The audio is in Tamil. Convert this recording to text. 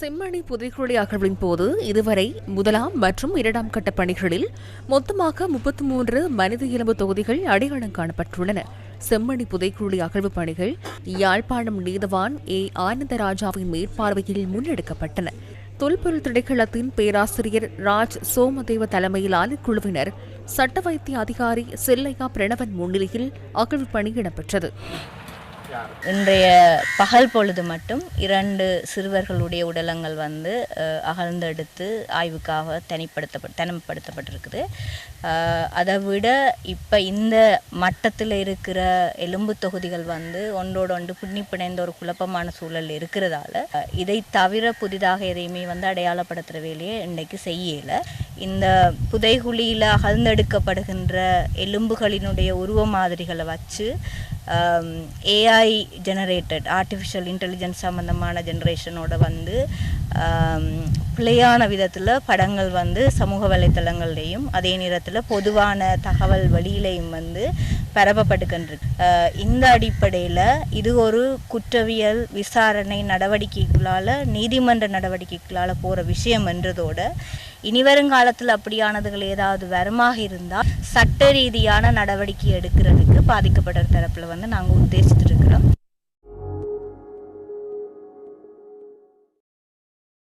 செம்மணி புதைக்குழி அகழ்வின் போது இதுவரை முதலாம் மற்றும் இரண்டாம் கட்ட பணிகளில் மொத்தமாக முப்பத்தி மூன்று மனித எலும்பு தொகுதிகள் அடையாளம் காணப்பட்டுள்ளன. செம்மணி புதைக்குழி அகழ்வு பணிகள் யாழ்ப்பாணம் நீதவான் ஏ. ஆனந்தராஜாவின் மேற்பார்வையில் முன்னெடுக்கப்பட்டன. தொல்பொருள் திணைக்களத்தின் பேராசிரியர் ராஜ் சோமதேவ தலைமையிலான குழுவினர் சட்ட வைத்திய அதிகாரி செல்லையா பிரணவன் முன்னிலையில் அகழ்வு பணி இடம்பெற்றது. இன்றைய பகல் பொழுது மட்டும் இரண்டு சிறுவர்களுடைய உடலங்கள் வந்து அகழ்ந்தெடுத்து ஆய்வுக்காக தனிப்படுத்தப்பட்டு தனிமைப்படுத்தப்பட்டிருக்குது. அதை விட இப்போ இந்த மட்டத்தில் இருக்கிற எலும்பு தொகுதிகள் வந்து ஒன்றோடு ஒன்று பின்னி பிணைந்த ஒரு குழப்பமான சூழல் இருக்கிறதால இதை தவிர புதிதாக எதையுமே வந்து அடையாளப்படுத்துகிற வேலையை இன்றைக்கு செய்யலை. இந்த புதைகுழியில் அகழ்ந்தெடுக்கப்படுகின்ற எலும்புகளினுடைய உருவ மாதிரிகளை வச்சு ஏஐ ஜெனரேட்டட் ஆர்டிஃபிஷியல் இன்டெலிஜென்ஸ் சம்மந்தமான ஜென்ரேஷனோட வந்து பிழையான விதத்தில் படங்கள் வந்து சமூக வலைத்தளங்கள்லேயும் அதே நேரத்தில் பொதுவான தகவல் வழியிலையும் வந்து பரப்பப்படுகின்றது இந்த அடிப்படையில் இது ஒரு குற்றவியல் விசாரணை நடவடிக்கைகளால் நீதிமன்ற நடவடிக்கைகளால் போகிற விஷயம் என்றதோட இனி வருங்காலத்தில் அப்படியானதுகள் ஏதாவது வருமாக இருந்தால் சட்ட ரீதியான நடவடிக்கை எடுக்கிறதுக்கு பாதிக்கப்பட்ட தரப்பில் வந்து நாங்கள் உத்தேசித்திருக்கிறோம்.